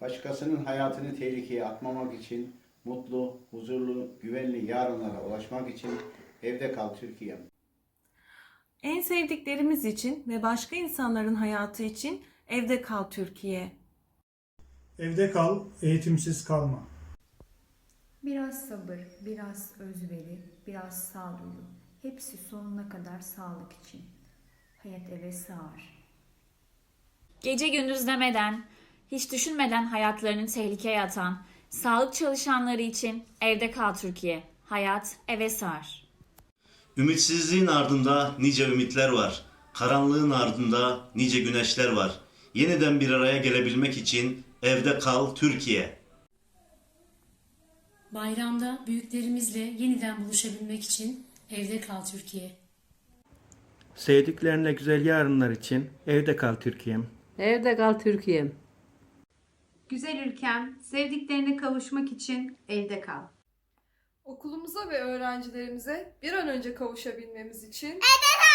Başkasının hayatını tehlikeye atmamak için, mutlu, huzurlu, güvenli yarınlara ulaşmak için evde kal Türkiye'm. En sevdiklerimiz için ve başka insanların hayatı için evde kal Türkiye. Evde kal, eğitimsiz kalma. Biraz sabır, biraz özveri, biraz sağduyu. Hepsi sonuna kadar sağlık için. Hayat eve sığar. Gece gündüz demeden, hiç düşünmeden hayatlarını tehlikeye atan sağlık çalışanları için evde kal Türkiye. Hayat eve sar. Ümitsizliğin ardında nice ümitler var. Karanlığın ardında nice güneşler var. Yeniden bir araya gelebilmek için evde kal Türkiye. Bayramda büyüklerimizle yeniden buluşabilmek için evde kal Türkiye. Sevdiklerinle güzel yarınlar için evde kal Türkiye'm. Evde kal Türkiye'm. Güzel ülkem, sevdiklerine kavuşmak için evde kal. Okulumuza ve öğrencilerimize bir an önce kavuşabilmemiz için Türkiye.